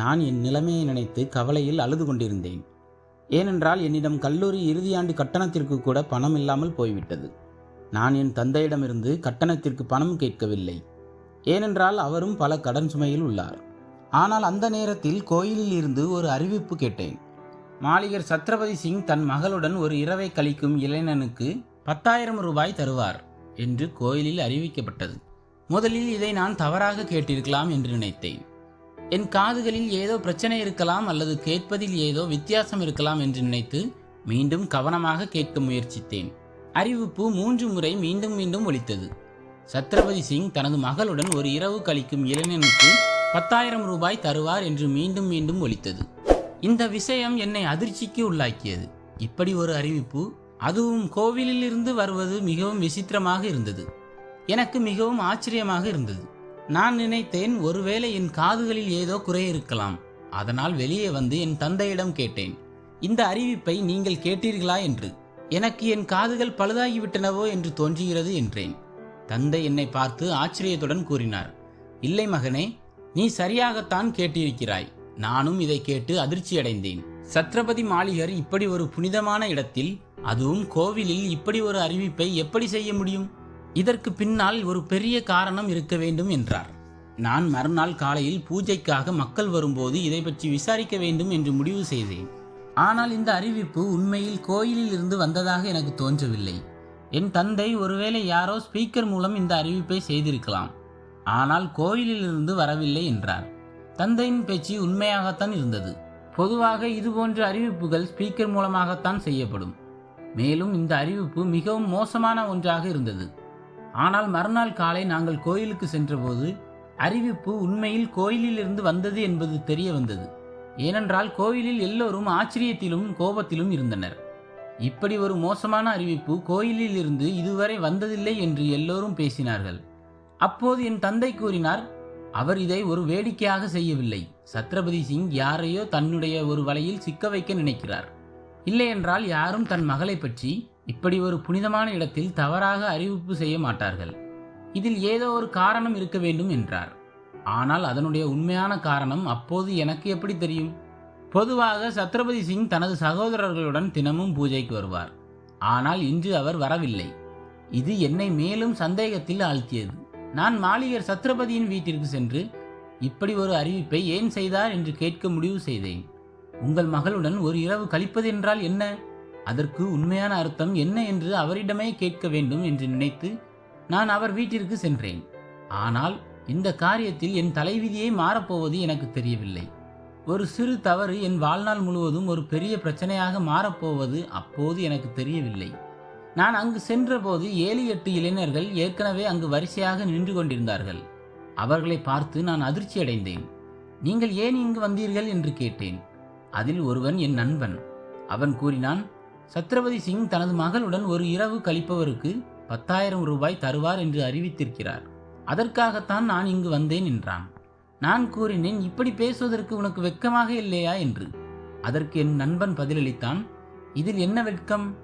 நான் என் நிலைமையை நினைத்து கவலையில் அழுது கொண்டிருந்தேன். ஏனென்றால் என்னிடம் கல்லூரி இறுதியாண்டு கட்டணத்திற்கு கூட பணம் இல்லாமல் போய்விட்டது. நான் என் தந்தையிடமிருந்து கட்டணத்திற்கு பணம் கேட்கவில்லை. ஏனென்றால் அவரும் பல கடன் சுமையில் உள்ளார். ஆனால் அந்த நேரத்தில் கோயிலில் இருந்து ஒரு அறிவிப்பு கேட்டேன். மாளிகர் சத்ரபதி சிங் தன் மகளுடன் ஒரு இரவை கழிக்கும் இளைஞனுக்கு பத்தாயிரம் ரூபாய் தருவார் என்று கோயிலில் அறிவிக்கப்பட்டது. முதலில் இதை நான் தவறாக கேட்டிருக்கலாம் என்று நினைத்தேன். என் காதுகளில் ஏதோ பிரச்சனை இருக்கலாம் அல்லது கேட்பதில் ஏதோ வித்தியாசம் இருக்கலாம் என்று நினைத்து மீண்டும் கவனமாக கேட்க முயற்சித்தேன். அறிவிப்பு மூன்று முறை மீண்டும் மீண்டும் ஒலித்தது. சத்ரபதி சிங் தனது மகளுடன் ஒரு இரவு கழிக்கும் இளைஞனுக்கு பத்தாயிரம் ரூபாய் தருவார் என்று மீண்டும் மீண்டும் ஒலித்தது. இந்த விஷயம் என்னை அதிர்ச்சிக்கு உள்ளாக்கியது. இப்படி ஒரு அறிவிப்பு அதுவும் கோவிலில் இருந்து வருவது மிகவும் விசித்திரமாக இருந்தது. எனக்கு மிகவும் ஆச்சரியமாக இருந்தது. நான் நினைத்தேன் ஒருவேளை என் காதுகளில் ஏதோ குறை இருக்கலாம். அதனால் வெளியே வந்து என் தந்தையிடம் கேட்டேன். இந்த அறிவிப்பை நீங்கள் கேட்டீர்களா என்று. எனக்கு என் காதுகள் பழுதாகிவிட்டனவோ என்று தோன்றுகிறது என்றேன். தந்தை என்னை பார்த்து ஆச்சரியத்துடன் கூறினார். இல்லை மகனே நீ சரியாகத்தான் கேட்டிருக்கிறாய். நானும் இதை கேட்டு அதிர்ச்சியடைந்தேன். சத்ரபதி மாளிகர் இப்படி ஒரு புனிதமான இடத்தில் அதுவும் கோவிலில் இப்படி ஒரு அறிவிப்பை எப்படி செய்ய முடியும்? இதற்கு பின்னால் ஒரு பெரிய காரணம் இருக்க வேண்டும் என்றார். நான் மறுநாள் காலையில் பூஜைக்காக மக்கள் வரும்போது இதை பற்றி விசாரிக்க வேண்டும் என்று முடிவு செய்தேன். ஆனால் இந்த அறிவிப்பு உண்மையில் கோயிலில் இருந்து வந்ததாக எனக்கு தோன்றவில்லை. என் தந்தை ஒருவேளை யாரோ ஸ்பீக்கர் மூலம் இந்த அறிவிப்பை செய்திருக்கலாம். ஆனால் கோயிலிலிருந்து வரவில்லை என்றார். தந்தையின் பேச்சு உண்மையாகத்தான் இருந்தது. பொதுவாக இதுபோன்ற அறிவிப்புகள் ஸ்பீக்கர் மூலமாகத்தான் செய்யப்படும். மேலும் இந்த அறிவிப்பு மிகவும் மோசமான ஒன்றாக இருந்தது. ஆனால் மறுநாள் காலை நாங்கள் கோயிலுக்கு சென்றபோது அறிவிப்பு உண்மையில் கோயிலிலிருந்து வந்தது என்பது தெரிய வந்தது. ஏனென்றால் கோயிலில் எல்லோரும் ஆச்சரியத்திலும் கோபத்திலும் இருந்தனர். இப்படி ஒரு மோசமான அறிவிப்பு கோயிலில் இருந்து இதுவரை வந்ததில்லை என்று எல்லோரும் பேசினார்கள். அப்போது என் தந்தை கூறினார் அவர் இதை ஒரு வேடிக்கையாக செய்யவில்லை. சத்ரபதி சிங் யாரையோ தன்னுடைய ஒரு வலையில் சிக்க வைக்க நினைக்கிறார். இல்லையென்றால் யாரும் தன் மகளை பற்றி இப்படி ஒரு புனிதமான இடத்தில் தவறாக அறிவிப்பு செய்ய மாட்டார்கள். இதில் ஏதோ ஒரு காரணம் இருக்க வேண்டும் என்றார். ஆனால் அதனுடைய உண்மையான காரணம் அப்போது எனக்கு எப்படி தெரியும்? பொதுவாக சத்ரபதி சிங் தனது சகோதரர்களுடன் தினமும் பூஜைக்கு வருவார். ஆனால் இன்று அவர் வரவில்லை. இது என்னை மேலும் சந்தேகத்தில் ஆழ்த்தியது. நான் மாளிகர் சத்ரபதியின் வீட்டிற்கு சென்று இப்படி ஒரு அறிவிப்பை ஏன் செய்தார் என்று கேட்க முடிவு செய்தேன். உங்கள் மகளுடன் ஒரு இரவு கழிப்பது என்றால் என்ன? அதற்கு உண்மையான அர்த்தம் என்ன என்று அவரிடமே கேட்க வேண்டும் என்று நினைத்து நான் அவர் வீட்டிற்கு சென்றேன். ஆனால் இந்த காரியத்தில் என் தலைவிதியை மாறப்போவது எனக்கு தெரியவில்லை. ஒரு சிறு தவறு என் வாழ்நாள் முழுவதும் ஒரு பெரிய பிரச்சனையாக மாறப்போவது அப்போது எனக்கு தெரியவில்லை. நான் அங்கு சென்றபோது ஏழு எட்டு இளைஞர்கள் ஏற்கனவே அங்கு வரிசையாக நின்று கொண்டிருந்தார்கள். அவர்களை பார்த்து நான் அதிர்ச்சியடைந்தேன் நீங்கள் ஏன் இங்கு வந்தீர்கள் என்று கேட்டேன். அதில் ஒருவன் என் நண்பன். அவன் கூறினான் சத்ரபதி சிங் தனது மகளுடன் ஒரு இரவு கழிப்பவருக்கு பத்தாயிரம் ரூபாய் தருவார் என்று அறிவித்திருக்கிறார். அதற்காகத்தான் நான் இங்கு வந்தேன் என்றான். நான் கூறினேன் இப்படி பேசுவதற்கு உனக்கு வெட்கமாக இல்லையா? என்று. அதற்கு என் நண்பன் பதிலளித்தான் இதில் என்ன வெட்கம்?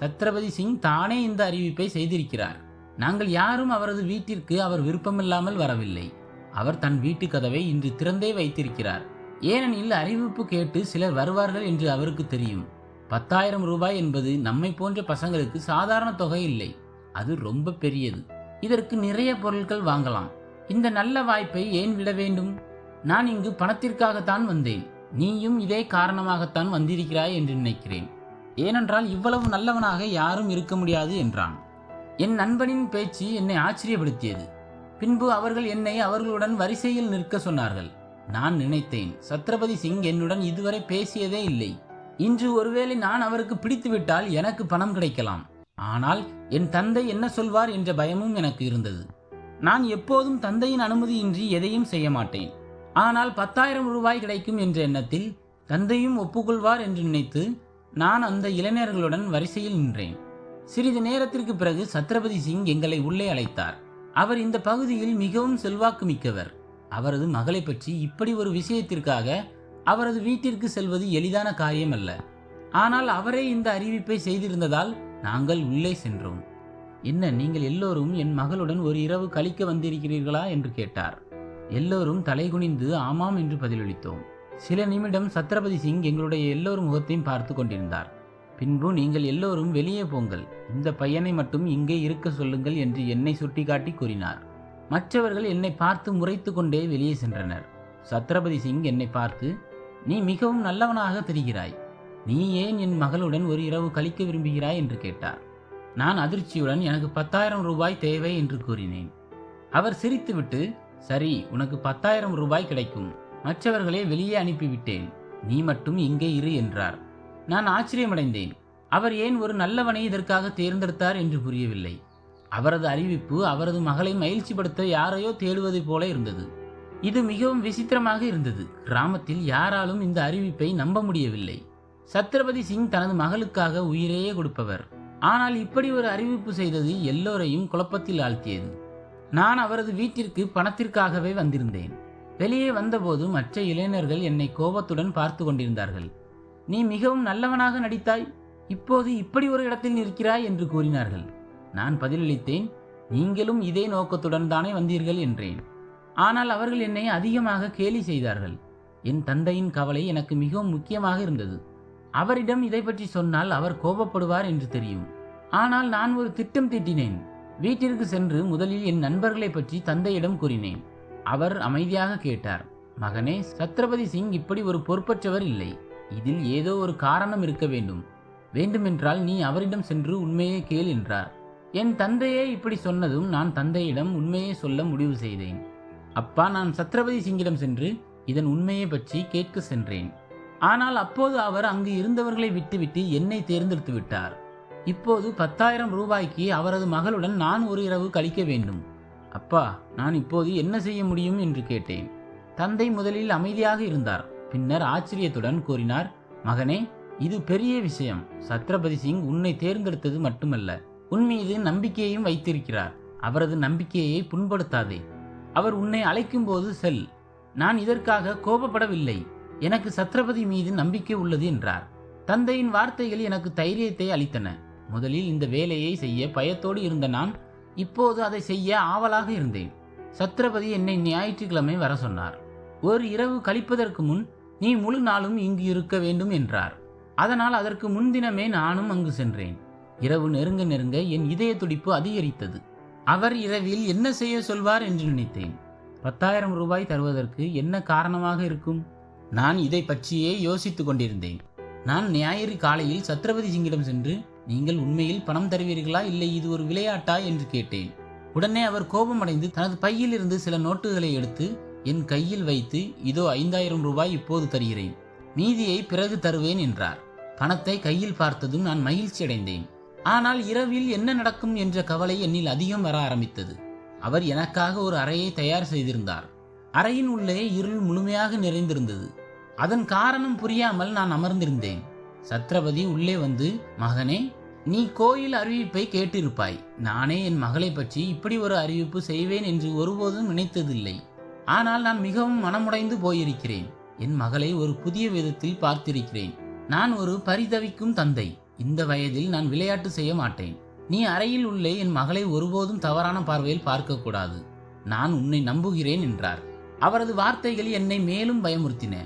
சத்ரபதி சிங் தானே இந்த அறிவிப்பை செய்திருக்கிறார். நாங்கள் யாரும் அவரது வீட்டிற்கு அவர் விருப்பமில்லாமல் வரவில்லை. அவர் தன் வீட்டு கதவை இன்று திறந்தே வைத்திருக்கிறார். ஏனெனில் அறிவிப்பு கேட்டு சிலர் வருவார்கள் என்று அவருக்கு தெரியும். பத்தாயிரம் ரூபாய் என்பது நம்மை போன்ற பசங்களுக்கு சாதாரண தொகை இல்லை. அது ரொம்ப பெரியது. இதற்கு நிறைய பொருட்கள் வாங்கலாம். இந்த நல்ல வாய்ப்பை ஏன் விட வேண்டும்? நான் இங்கு பணத்திற்காகத்தான் வந்தேன். நீயும் இதே காரணமாகத்தான் வந்திருக்கிறாய் என்று நினைக்கிறேன். ஏனென்றால் இவ்வளவு நல்லவனாக யாரும் இருக்க முடியாது என்றான். என் நண்பனின் பேச்சு என்னை ஆச்சரியப்படுத்தியது. பின்பு அவர்கள் என்னை அவர்களுடன் வரிசையில் நிற்க சொன்னார்கள். நான் நினைத்தேன் சத்ரபதி சிங் என்னுடன் இதுவரை பேசியதே இல்லை. இன்று ஒருவேளை நான் அவருக்கு பிடித்துவிட்டால் எனக்கு பணம் கிடைக்கலாம். ஆனால் என் தந்தை என்ன சொல்வார் என்ற பயமும் எனக்கு இருந்தது. நான் எப்போதும் தந்தையின் அனுமதியின்றி எதையும் செய்ய மாட்டேன். ஆனால் பத்தாயிரம் ரூபாய் கிடைக்கும் என்ற எண்ணத்தில் தந்தையும் ஒப்புக்கொள்வார் என்று நினைத்து நான் அந்த இளைஞர்களுடன் வரிசையில் நின்றேன். சிறிது நேரத்திற்கு பிறகு சத்ரபதி சிங் எங்களை உள்ளே அழைத்தார். அவர் இந்த பகுதியில் மிகவும் செல்வாக்கு மிக்கவர் அவரது மகளை பற்றி இப்படி ஒரு விஷயத்திற்காக அவரது வீட்டிற்கு செல்வது எளிதான காரியம் அல்ல ஆனால் அவரே இந்த அறிவிப்பை செய்திருந்ததால் நாங்கள் உள்ளே சென்றோம். என்ன நீங்கள் எல்லோரும் என் மகளுடன் ஒரு இரவு கழிக்க வந்திருக்கிறீர்களா? என்று கேட்டார். எல்லோரும் தலைகுனிந்து ஆமாம் என்று பதிலளித்தோம். சில நிமிடம் சத்ரபதி சிங் எங்களுடைய எல்லோரும் முகத்தையும் பார்த்து கொண்டிருந்தார். பின்பு நீங்கள் எல்லோரும் வெளியே போங்கள். இந்த பையனை மட்டும் இங்கே இருக்க சொல்லுங்கள் என்று என்னை சுட்டிக்காட்டி கூறினார். மற்றவர்கள் என்னை பார்த்து முறைத்து கொண்டே வெளியே சென்றனர். சத்ரபதி சிங் என்னை பார்த்து நீ மிகவும் நல்லவனாக தெரிகிறாய். நீ ஏன் என் மகளுடன் ஒரு இரவு கழிக்க விரும்புகிறாய் என்று கேட்டார். நான் அதிர்ச்சியுடன் எனக்கு பத்தாயிரம் ரூபாய் தேவை என்று கூறினேன். அவர் சிரித்துவிட்டு சரி உனக்கு பத்தாயிரம் ரூபாய் கிடைக்கும். மற்றவர்களை வெளியே அனுப்பிவிட்டேன். நீ மட்டும் இங்கே இரு என்றார். நான் ஆச்சரியமடைந்தேன். அவர் ஏன் ஒரு நல்லவனை இதற்காக தேர்ந்தெடுத்தார் என்று புரியவில்லை. அவரது அறிவிப்பு அவரது மகளை மகிழ்ச்சிப்படுத்த யாரையோ தேடுவதைப் போல இருந்தது. இது மிகவும் விசித்திரமாக இருந்தது. கிராமத்தில் யாராலும் இந்த அறிவிப்பை நம்ப முடியவில்லை. சத்ரபதி சிங் தனது மகளுக்காக உயிரையே கொடுப்பவர். ஆனால் இப்படி ஒரு அறிவிப்பு செய்தது எல்லோரையும் குழப்பத்தில் ஆழ்த்தியது. நான் அவரது வீட்டிற்கு பணத்திற்காகவே வந்திருந்தேன். வெளியே வந்தபோது மற்ற இளைஞர்கள் என்னை கோபத்துடன் பார்த்து கொண்டிருந்தார்கள். நீ மிகவும் நல்லவனாக நடித்தாய். இப்போது இப்படி ஒரு இடத்தில் நிற்கிறாய் என்று கூறினார்கள். நான் பதிலளித்தேன். நீங்களும் இதே நோக்கத்துடன் தானே வந்தீர்கள் என்றேன். ஆனால் அவர்கள் என்னை அதிகமாக கேலி செய்தார்கள். என் தந்தையின் கவலை எனக்கு மிகவும் முக்கியமாக இருந்தது. அவரிடம் இதை பற்றி சொன்னால் அவர் கோபப்படுவார் என்று தெரியும். ஆனால் நான் ஒரு திட்டம் தீட்டினேன். வீட்டிற்கு சென்று முதலில் என் நண்பர்களை பற்றி தந்தையிடம் கூறினேன். அவர் அமைதியாக கேட்டார் மகனே சத்ரபதி சிங் இப்படி ஒரு பொறுப்பற்றவர் இல்லை. இதில் ஏதோ ஒரு காரணம் இருக்க வேண்டும். வேண்டுமென்றால் நீ அவரிடம் சென்று உண்மையை கேள் என்றார். என் தந்தையே இப்படி சொன்னதும் நான் தந்தையிடம் உண்மையை சொல்ல முடிவு செய்தேன். அப்பா நான் சத்ரபதி சிங்கிடம் சென்று இதன் உண்மையை பற்றி கேட்க சென்றேன். ஆனால் அப்போது அவர் அங்கு இருந்தவர்களை விட்டுவிட்டு என்னை தேர்ந்தெடுத்து விட்டார். இப்போது பத்தாயிரம் ரூபாய்க்கு அவரது மகளுடன் நான் ஒரு இரவு கழிக்க வேண்டும். அப்பா நான் இப்போது என்ன செய்ய முடியும் என்று கேட்டேன். தந்தை முதலில் அமைதியாக இருந்தார். பின்னர் ஆச்சரியத்துடன் கூறினார் மகனே இது பெரிய விஷயம். சத்ரபதி சிங் உன்னை தேர்ந்தெடுத்தது மட்டுமல்ல. உன் மீது நம்பிக்கையையும் வைத்திருக்கிறார். அவரது நம்பிக்கையை புண்படுத்தாதே. அவர் உன்னை அழைக்கும் போது செல். நான் இதற்காக கோபப்படவில்லை. எனக்கு சத்ரபதி மீது நம்பிக்கை உள்ளது என்றார். தந்தையின் வார்த்தைகள் எனக்கு தைரியத்தை அளித்தன. முதலில் இந்த வேலையை செய்ய பயத்தோடு இருந்த நான் இப்போது அதை செய்ய ஆவலாக இருந்தேன். சத்ரபதி என்னை ஞாயிற்றுக்கிழமை வர சொன்னார். ஒரு இரவு கழிப்பதற்கு முன் நீ முழு நாளும் இங்கு இருக்க வேண்டும் என்றார். அதனால் அதற்கு முன்தினமே நானும் அங்கு சென்றேன். இரவு நெருங்க நெருங்க என் இதய துடிப்பு அதிகரித்தது. அவர் இரவில் என்ன செய்ய சொல்வார் என்று நினைத்தேன். பத்தாயிரம் ரூபாய் தருவதற்கு என்ன காரணமாக இருக்கும்? நான் இதை பற்றியே யோசித்துக் கொண்டிருந்தேன். நான் ஞாயிறு காலையில் சத்ரபதி சிங்கிடம் சென்று நீங்கள் உண்மையில் பணம் தருவீர்களா இல்லை இது ஒரு விளையாட்டா என்று கேட்டேன். உடனே அவர் கோபமடைந்து தனது பையில் இருந்து சில நோட்டுகளை எடுத்து என் கையில் வைத்து இதோ ஐந்தாயிரம் ரூபாய் இப்போது தருகிறேன். மீதியை பிறகு தருவேன் என்றார். பணத்தை கையில் பார்த்ததும் நான் மகிழ்ச்சி அடைந்தேன் ஆனால் இரவில் என்ன நடக்கும் என்ற கவலை என்னில் அதிகம் வர ஆரம்பித்தது. அவர் எனக்காக ஒரு அறையை தயார் செய்திருந்தார். அறையின் உள்ளே இருள் முழுமையாக நிறைந்திருந்தது. அதன் காரணம் புரியாமல் நான் அமர்ந்திருந்தேன். சத்ரபதி உள்ளே வந்து மகனே நீ கோயில் அறிவிப்பை கேட்டிருப்பாய். நானே என் மகளை பற்றி இப்படி ஒரு அறிவிப்பு செய்வேன் என்று ஒருபோதும் நினைத்ததில்லை. ஆனால் நான் மிகவும் மனமுடைந்து போயிருக்கிறேன். என் மகளை ஒரு புதிய விதத்தில் பார்த்திருக்கிறேன். நான் ஒரு பரிதவிக்கும் தந்தை. இந்த வயதில் நான் விளையாட்டு செய்ய மாட்டேன். நீ அறையில் உள்ளே என் மகளை ஒருபோதும் தவறான பார்வையில் பார்க்கக்கூடாது. நான் உன்னை நம்புகிறேன் என்றார். அவரது வார்த்தைகள் என்னை மேலும் பயமுறுத்தின.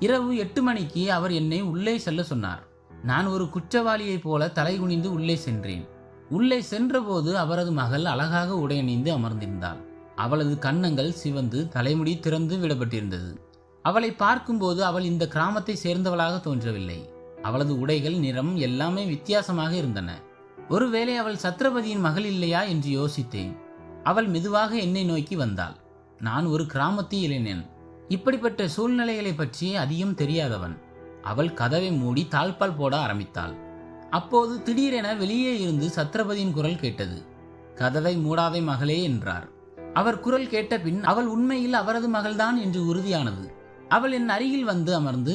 இரவு எட்டு மணிக்கு அவர் என்னை உள்ளே செல்ல சொன்னார். நான் ஒரு குற்றவாளியைப் போல தலைகுனிந்து உள்ளே சென்றேன். உள்ளே சென்றபோது அவரது மகள் அழகாக உடையணிந்து அமர்ந்திருந்தாள். அவளது கன்னங்கள் சிவந்து தலைமுடி திறந்து விடப்பட்டிருந்தது. அவளை பார்க்கும்போது அவள் இந்த கிராமத்தை சேர்ந்தவளாக தோன்றவில்லை. அவளது உடைகள் நிறம் எல்லாமே வித்தியாசமாக இருந்தன. ஒருவேளை அவள் சத்ரபதியின் மகள் இல்லையா என்று யோசித்தேன். அவள் மெதுவாக என்னை நோக்கி வந்தாள். நான் ஒரு கிராமத்து இளைஞன். இப்படிப்பட்ட சூழ்நிலைகளை பற்றி அதிகம் தெரியாதவன். அவள் கதவை மூடி தாழ்பால் போட ஆரம்பித்தாள். அப்போது திடீரென வெளியே இருந்து சத்ரபதியின் குரல் கேட்டது. கதவை மூடாதே மகளே என்றார். அவர் குரல் கேட்ட பின் அவள் உண்மையில் அவரது மகள்தான் என்று உறுதியானது. அவள் என் அருகில் வந்து அமர்ந்து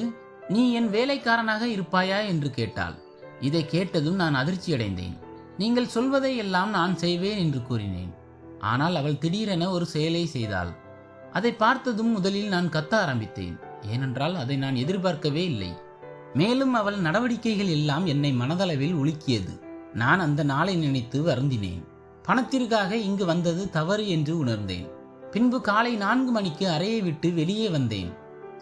நீ என் வேலைக்காரனாக இருப்பாயா என்று கேட்டாள். இதை கேட்டதும் நான் அதிர்ச்சியடைந்தேன். நீங்கள் சொல்வதை எல்லாம் நான் செய்வேன் என்று கூறினேன். ஆனால் அவள் திடீரென ஒரு செயலை செய்தாள். அதை பார்த்ததும் முதலில் நான் கத்த ஆரம்பித்தேன். ஏனென்றால் அதை நான் எதிர்பார்க்கவே இல்லை. மேலும் அவள் நடவடிக்கைகள் எல்லாம் என்னை மனதளவில் உலுக்கியது. நான் அந்த நாளை நினைத்து வருந்தினேன். பணத்திற்காக இங்கு வந்தது தவறு என்று உணர்ந்தேன். பின்பு காலை நான்கு மணிக்கு அறையை விட்டு வெளியே வந்தேன்.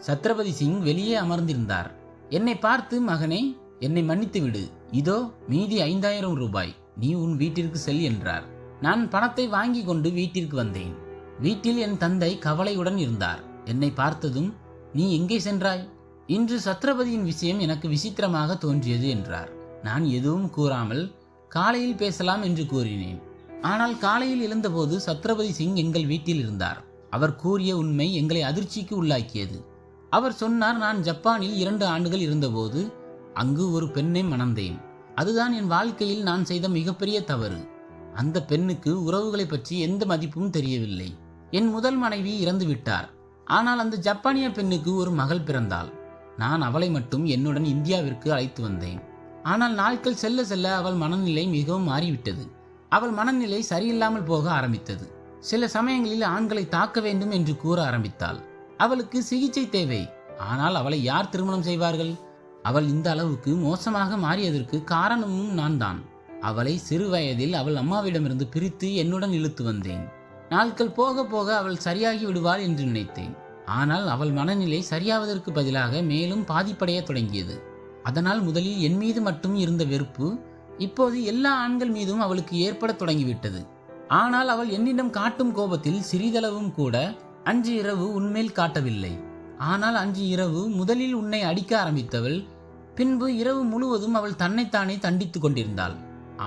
சத்ரபதி சிங் வெளியே அமர்ந்திருந்தார். என்னை பார்த்து மகனே என்னை மன்னித்து விடு. இதோ மீதி ஐந்தாயிரம் ரூபாய். நீ உன் வீட்டிற்கு செல் என்றார். நான் பணத்தை வாங்கி கொண்டு வீட்டிற்கு வந்தேன். வீட்டில் என் தந்தை கவலையுடன் இருந்தார். என்னை பார்த்ததும் நீ எங்கே சென்றாய்? இன்று சத்ரபதியின் விஷயம் எனக்கு விசித்திரமாக தோன்றியது என்றார். நான் எதுவும் கூறாமல் காலையில் பேசலாம் என்று கூறினேன். ஆனால் காலையில் எழுந்தபோது சத்ரபதி சிங் எங்கள் வீட்டில் இருந்தார். அவர் கூறிய உண்மை எங்களை அதிர்ச்சிக்கு உள்ளாக்கியது. அவர் சொன்னார் நான் ஜப்பானில் இரண்டு ஆண்டுகள் இருந்தபோது அங்கு ஒரு பெண்ணை மணந்தேன். அதுதான் என் வாழ்க்கையில் நான் செய்த மிகப்பெரிய தவறு. அந்த பெண்ணுக்கு உறவுகளை பற்றி எந்த மதிப்பும் தெரியவில்லை. என் முதல் மனைவி இறந்து விட்டார். ஆனால் அந்த ஜப்பானிய பெண்ணுக்கு ஒரு மகள் பிறந்தாள். நான் அவளை மட்டும் என்னுடன் இந்தியாவிற்கு அழைத்து வந்தேன். ஆனால் நாட்கள் செல்ல செல்ல அவள் மனநிலை மிகவும் மாறிவிட்டது. அவள் மனநிலை சரியில்லாமல் போக ஆரம்பித்தது. சில சமயங்களில் ஆண்களை தாக்க வேண்டும் என்று கூற ஆரம்பித்தாள். அவளுக்கு சிகிச்சை தேவை. ஆனால் அவளை யார் திருமணம் செய்வார்கள்? அவள் இந்த அளவுக்கு மோசமாக மாறியதற்கு காரணமும் நான் தான் அவளை சிறு வயதில் அவள் அம்மாவிடமிருந்து பிரித்து என்னுடன் இழுத்து வந்தேன். நாட்கள் போக போக அவள் சரியாகி விடுவாள் என்று நினைத்தேன். ஆனால் அவள் மனநிலை சரியாவதற்கு பதிலாக மேலும் பாதிப்படைய தொடங்கியது. அதனால் முதலில் என் மீது மட்டும் இருந்த வெறுப்பு இப்போது எல்லா ஆண்கள் மீதும் அவளுக்கு ஏற்படத் தொடங்கிவிட்டது. ஆனால் அவள் என்னிடம் காட்டும் கோபத்தில் சிறிதளவும் கூட அன்று இரவு உன்மேல் காட்டவில்லை. ஆனால் அன்று இரவு முதலில் உன்னை அடிக்க ஆரம்பித்தவள் பின்பு இரவு முழுவதும் அவள் தன்னைத்தானே தண்டித்துக் கொண்டிருந்தாள்.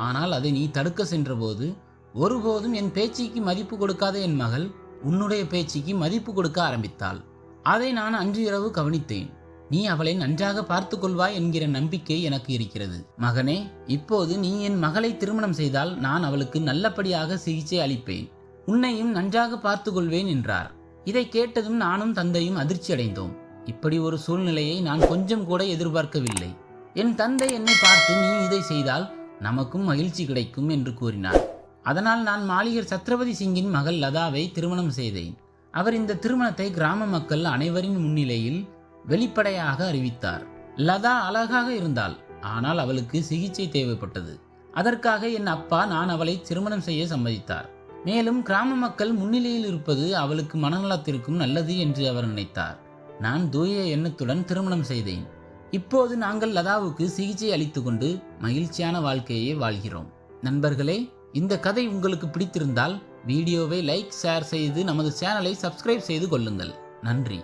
ஆனால் அதை நீ தடுக்க சென்றபோது ஒருபோதும் என் பேச்சுக்கு மதிப்பு கொடுக்காத என் மகள் உன்னுடைய பேச்சுக்கு மதிப்பு கொடுக்க ஆரம்பித்தாள். அதை நான் அன்று இரவு கவனித்தேன். நீ அவளை நன்றாக பார்த்து கொள்வாய் என்கிற நம்பிக்கை எனக்கு இருக்கிறது. மகனே இப்போது நீ என் மகளை திருமணம் செய்தால் நான் அவளுக்கு நல்லபடியாக சிகிச்சை அளிப்பேன். உன்னையும் நன்றாக பார்த்து கொள்வேன் என்றார். இதை கேட்டதும் நானும் தந்தையும் அதிர்ச்சி அடைந்தோம். இப்படி ஒரு சூழ்நிலையை நான் கொஞ்சம் கூட எதிர்பார்க்கவில்லை. என் தந்தை என்னை பார்த்து நீ இதை செய்தால் நமக்கும் மகிழ்ச்சி கிடைக்கும் என்று கூறினார். அதனால் நான் மாளிகர் சத்ரபதி சிங்கின் மகள் லதாவை திருமணம் செய்தேன். அவர் இந்த திருமணத்தை கிராம மக்கள் அனைவரின் முன்னிலையில் வெளிப்படையாக அறிவித்தார். லதா அழகாக இருந்தாள். ஆனால் அவளுக்கு சிகிச்சை தேவைப்பட்டது. அதற்காக என் அப்பா நான் அவளை திருமணம் செய்ய சம்மதித்தார். மேலும் கிராம மக்கள் முன்னிலையில் இருப்பது அவளுக்கு மனநலத்திற்கும் நல்லது என்று அவர் நினைத்தார். நான் தூய எண்ணத்துடன் திருமணம் செய்தேன். இப்போது நாங்கள் லதாவுக்கு சிகிச்சை அளித்துக்கொண்டு மகிழ்ச்சியான வாழ்க்கையை வாழ்கிறோம். நண்பர்களே இந்த கதை உங்களுக்கு பிடித்திருந்தால் வீடியோவை லைக் ஷேர் செய்து நமது சேனலை சப்ஸ்கிரைப் செய்து கொள்ளுங்கள். நன்றி.